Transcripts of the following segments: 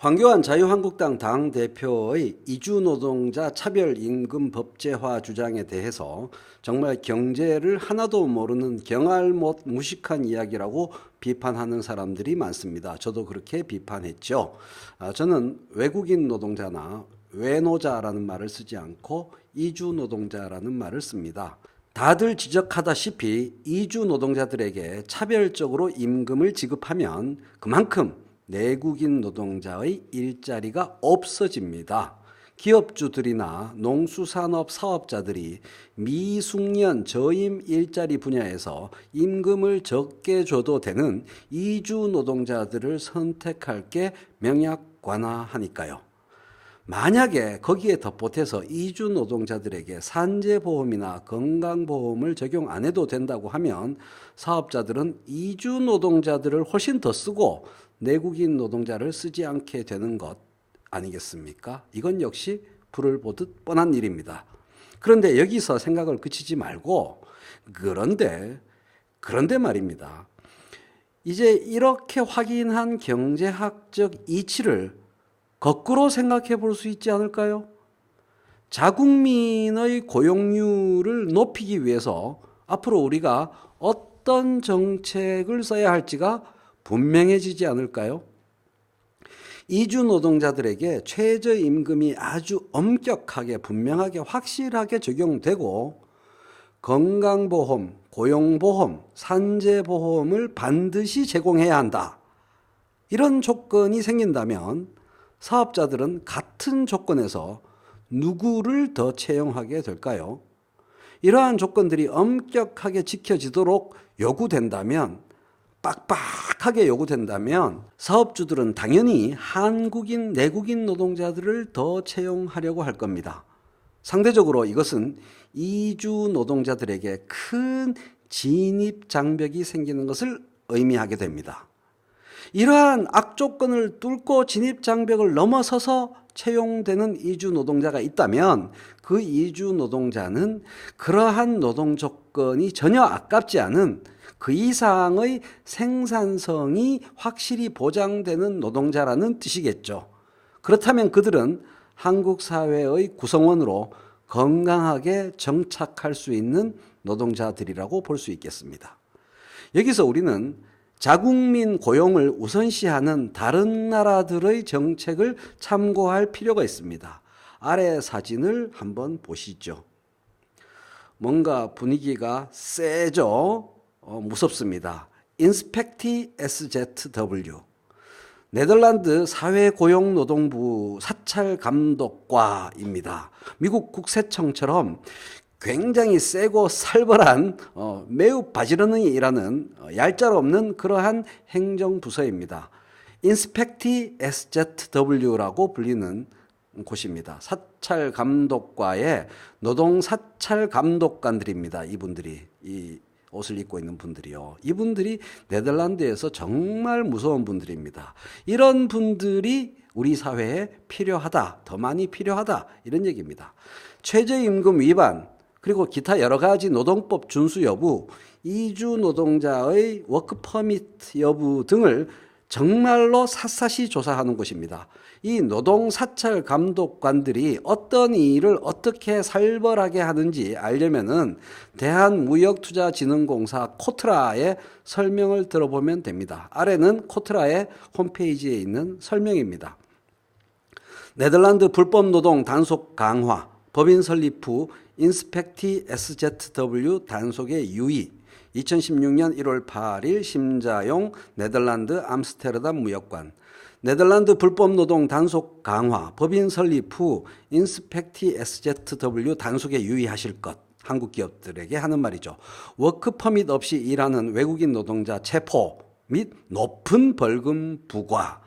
황교안 자유한국당 당대표의 이주노동자 차별임금 법제화 주장에 대해서 정말 경제를 하나도 모르는 경알못 무식한 이야기라고 비판하는 사람들이 많습니다. 저도 그렇게 비판했죠. 아, 저는 외국인 노동자나 외노자라는 말을 쓰지 않고 이주노동자라는 말을 씁니다. 다들 지적하다시피 이주 노동자들에게 차별적으로 임금을 지급하면 그만큼 내국인 노동자의 일자리가 없어집니다. 기업주들이나 농수산업 사업자들이 미숙련 저임 일자리 분야에서 임금을 적게 줘도 되는 이주 노동자들을 선택할 게 명약 관화하니까요. 만약에 거기에 덧보태서 이주 노동자들에게 산재보험이나 건강보험을 적용 안 해도 된다고 하면 사업자들은 이주 노동자들을 훨씬 더 쓰고 내국인 노동자를 쓰지 않게 되는 것 아니겠습니까? 이건 역시 불을 보듯 뻔한 일입니다. 그런데 여기서 생각을 그치지 말고 그런데 그런데 말입니다. 이제 이렇게 확인한 경제학적 이치를 거꾸로 생각해 볼 수 있지 않을까요? 자국민의 고용률을 높이기 위해서 앞으로 우리가 어떤 정책을 써야 할지가 분명해지지 않을까요? 이주 노동자들에게 최저임금이 아주 엄격하게 분명하게 확실하게 적용되고 건강보험, 고용보험, 산재보험을 반드시 제공해야 한다. 이런 조건이 생긴다면 사업자들은 같은 조건에서 누구를 더 채용하게 될까요? 이러한 조건들이 엄격하게 지켜지도록 요구된다면 빡빡하게 요구된다면 사업주들은 당연히 한국인, 내국인 노동자들을 더 채용하려고 할 겁니다. 상대적으로 이것은 이주 노동자들에게 큰 진입 장벽이 생기는 것을 의미하게 됩니다. 이러한 악조건을 뚫고 진입 장벽을 넘어서서 채용되는 이주 노동자가 있다면 그 이주 노동자는 그러한 노동 조건이 전혀 아깝지 않은 그 이상의 생산성이 확실히 보장되는 노동자라는 뜻이겠죠. 그렇다면 그들은 한국 사회의 구성원으로 건강하게 정착할 수 있는 노동자들이라고 볼 수 있겠습니다. 여기서 우리는 자국민 고용을 우선시하는 다른 나라들의 정책을 참고할 필요가 있습니다. 아래 사진을 한번 보시죠. 뭔가 분위기가 세죠? 어, 무섭습니다. 인스펙티 SZW. 네덜란드 사회고용노동부 사찰감독과입니다. 미국 국세청처럼 굉장히 세고 살벌한 어, 매우 바지런히 일하는 어, 얄짤 없는 그러한 행정부서입니다. 인스펙티 SZW라고 불리는 곳입니다. 사찰 감독과의 노동 사찰 감독관들입니다. 이분들이 이 옷을 입고 있는 분들이요. 이분들이 네덜란드에서 정말 무서운 분들입니다. 이런 분들이 우리 사회에 필요하다, 더 많이 필요하다, 이런 얘기입니다. 최저임금 위반, 그리고 기타 여러 가지 노동법 준수 여부, 이주 노동자의 워크 퍼밋 여부 등을 정말로 샅샅이 조사하는 곳입니다. 이 노동 사찰 감독관들이 어떤 일을 어떻게 살벌하게 하는지 알려면은 대한무역투자진흥공사 코트라의 설명을 들어보면 됩니다. 아래는 코트라의 홈페이지에 있는 설명입니다. 네덜란드 불법 노동 단속 강화, 법인 설립 후 인스펙티 SZW 단속의 유의, 2016년 1월 8일 심자용 네덜란드 암스테르담 무역관, 네덜란드 불법 노동 단속 강화, 법인 설립 후 인스펙티 SZW 단속에 유의하실 것. 한국 기업들에게 하는 말이죠. 워크 퍼밋 없이 일하는 외국인 노동자 체포 및 높은 벌금 부과.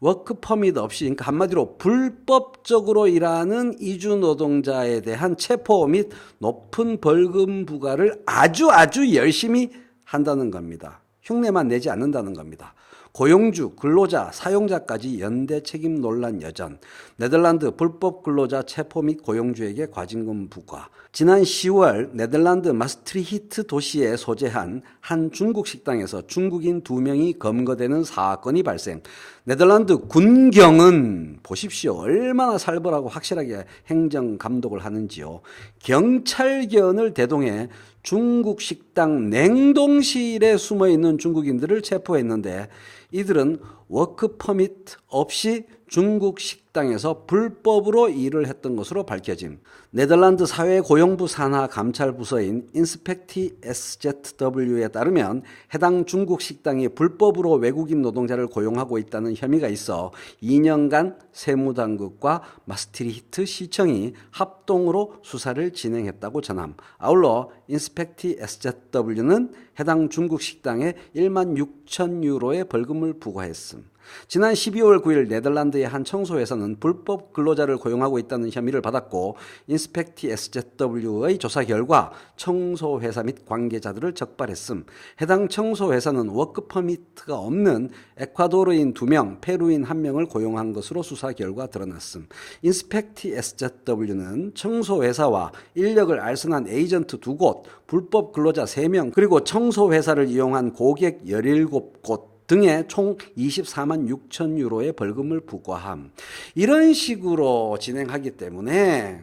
워크 퍼밋 없이 그러니까 한마디로 불법적으로 일하는 이주 노동자에 대한 체포 및 높은 벌금 부과를 아주 아주 열심히 한다는 겁니다. 흉내만 내지 않는다는 겁니다. 고용주, 근로자, 사용자까지 연대 책임 논란 여전. 네덜란드 불법 근로자 체포 및 고용주에게 과징금 부과. 지난 10월 네덜란드 마스트리히트 도시에 소재한 한 중국 식당에서 중국인 두 명이 검거되는 사건이 발생. 네덜란드 군경은 보십시오. 얼마나 살벌하고 확실하게 행정 감독을 하는지요. 경찰견을 대동해 중국 식당 냉동실에 숨어 있는 중국인들을 체포했는데 이들은 워크 퍼밋 없이 중국 식당에서 불법으로 일을 했던 것으로 밝혀짐. 네덜란드 사회고용부 산하 감찰 부서인 인스펙티 SZW에 따르면 해당 중국 식당이 불법으로 외국인 노동자를 고용하고 있다는 혐의가 있어 2년간 세무당국과 마스트리히트 시청이 합동으로 수사를 진행했다고 전함. 아울러 인스펙티 SZW는 해당 중국 식당에 1만 6천 유로의 벌금을 부과했음. 지난 12월 9일 네덜란드의 한 청소회사는 불법 근로자를 고용하고 있다는 혐의를 받았고 인스펙티 SZW의 조사 결과 청소회사 및 관계자들을 적발했음. 해당 청소회사는 워크 퍼미트가 없는 에콰도르인 2명, 페루인 1명을 고용한 것으로 수사 결과 드러났음. 인스펙티 SZW는 청소회사와 인력을 알선한 에이전트 2곳, 불법 근로자 3명, 그리고 청소회사를 이용한 고객 17곳 등에 총 24만 6천 유로의 벌금을 부과함. 이런 식으로 진행하기 때문에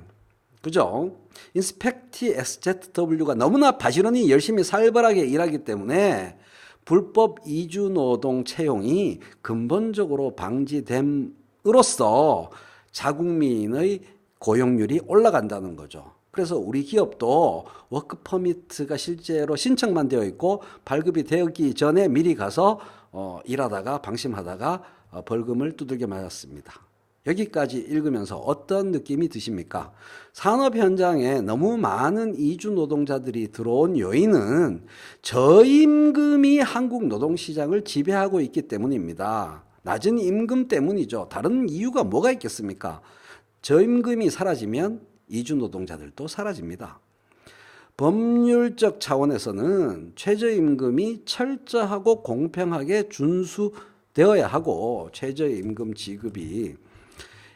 그죠? 인스펙티 SZW가 너무나 바지런히 열심히 살벌하게 일하기 때문에 불법 이주 노동 채용이 근본적으로 방지됨으로써 자국민의 고용률이 올라간다는 거죠. 그래서 우리 기업도 워크 퍼미트가 실제로 신청만 되어 있고 발급이 되기 전에 미리 가서 어, 일하다가 방심하다가 어, 벌금을 두들겨 맞았습니다. 여기까지 읽으면서 어떤 느낌이 드십니까? 산업 현장에 너무 많은 이주 노동자들이 들어온 요인은 저임금이 한국 노동 시장을 지배하고 있기 때문입니다. 낮은 임금 때문이죠. 다른 이유가 뭐가 있겠습니까? 저임금이 사라지면 이주 노동자들도 사라집니다. 법률적 차원에서는 최저임금이 철저하고 공평하게 준수되어야 하고 최저임금 지급이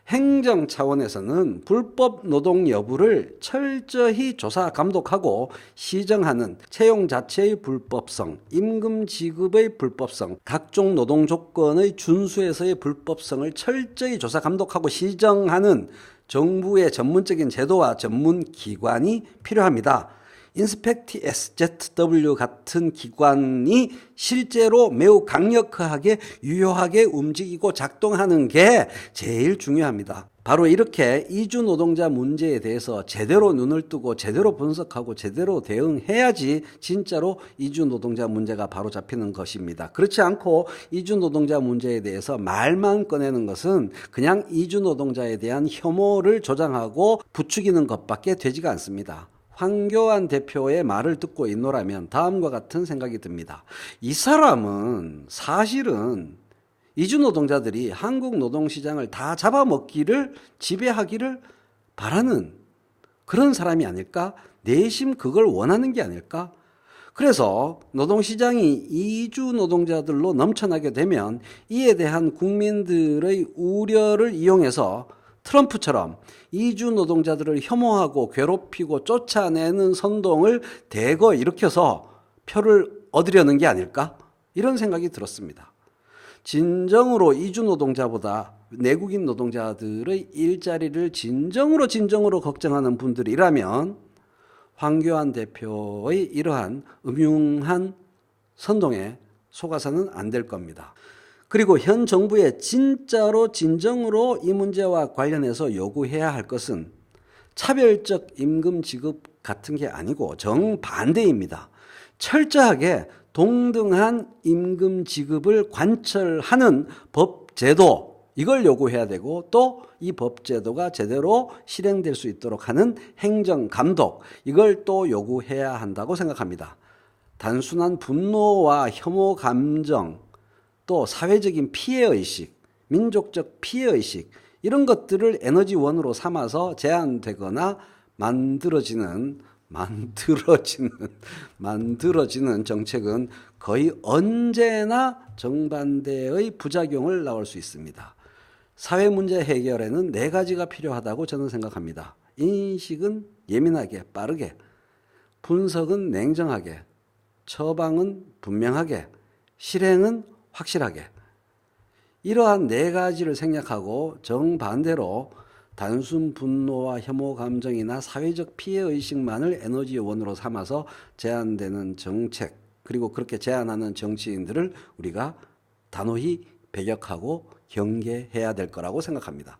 행정 차원에서는 불법 노동 여부를 철저히 조사 감독하고 시정하는 채용 자체의 불법성, 임금 지급의 불법성, 각종 노동 조건의 준수에서의 불법성을 철저히 조사 감독하고 시정하는 정부의 전문적인 제도와 전문 기관이 필요합니다. 인스펙티 SZW 같은 기관이 실제로 매우 강력하게 유효하게 움직이고 작동하는 게 제일 중요합니다. 바로 이렇게 이주 노동자 문제에 대해서 제대로 눈을 뜨고 제대로 분석하고 제대로 대응해야지 진짜로 이주 노동자 문제가 바로 잡히는 것입니다. 그렇지 않고 이주 노동자 문제에 대해서 말만 꺼내는 것은 그냥 이주 노동자에 대한 혐오를 조장하고 부추기는 것밖에 되지가 않습니다. 황교안 대표의 말을 듣고 있노라면 다음과 같은 생각이 듭니다. 이 사람은 사실은 이주 노동자들이 한국 노동시장을 다 잡아먹기를 지배하기를 바라는 그런 사람이 아닐까? 내심 그걸 원하는 게 아닐까? 그래서 노동시장이 이주 노동자들로 넘쳐나게 되면 이에 대한 국민들의 우려를 이용해서 트럼프처럼 이주 노동자들을 혐오하고 괴롭히고 쫓아내는 선동을 대거 일으켜서 표를 얻으려는 게 아닐까? 이런 생각이 들었습니다. 진정으로 이주 노동자보다 내국인 노동자들의 일자리를 진정으로 진정으로 걱정하는 분들이라면 황교안 대표의 이러한 음흉한 선동에 속아서는 안 될 겁니다. 그리고 현 정부에 진짜로 진정으로 이 문제와 관련해서 요구해야 할 것은 차별적 임금 지급 같은 게 아니고 정반대입니다. 철저하게 동등한 임금 지급을 관철하는 법 제도 이걸 요구해야 되고 또 이 법 제도가 제대로 실행될 수 있도록 하는 행정 감독 이걸 또 요구해야 한다고 생각합니다. 단순한 분노와 혐오 감정 또 사회적인 피해의식, 민족적 피해의식, 이런 것들을 에너지원으로 삼아서 제한되거나 만들어지는 만들어지는 만들어지는 정책은 거의 언제나 정반대의 부작용을 나올 수 있습니다. 사회 문제 해결에는 네 가지가 필요하다고 저는 생각합니다. 인식은 예민하게 빠르게, 분석은 냉정하게, 처방은 분명하게, 실행은 확실하게. 이러한 네 가지를 생략하고 정반대로 단순 분노와 혐오 감정이나 사회적 피해 의식만을 에너지 원으로 삼아서 제안되는 정책 그리고 그렇게 제안하는 정치인들을 우리가 단호히 배격하고 경계해야 될 거라고 생각합니다.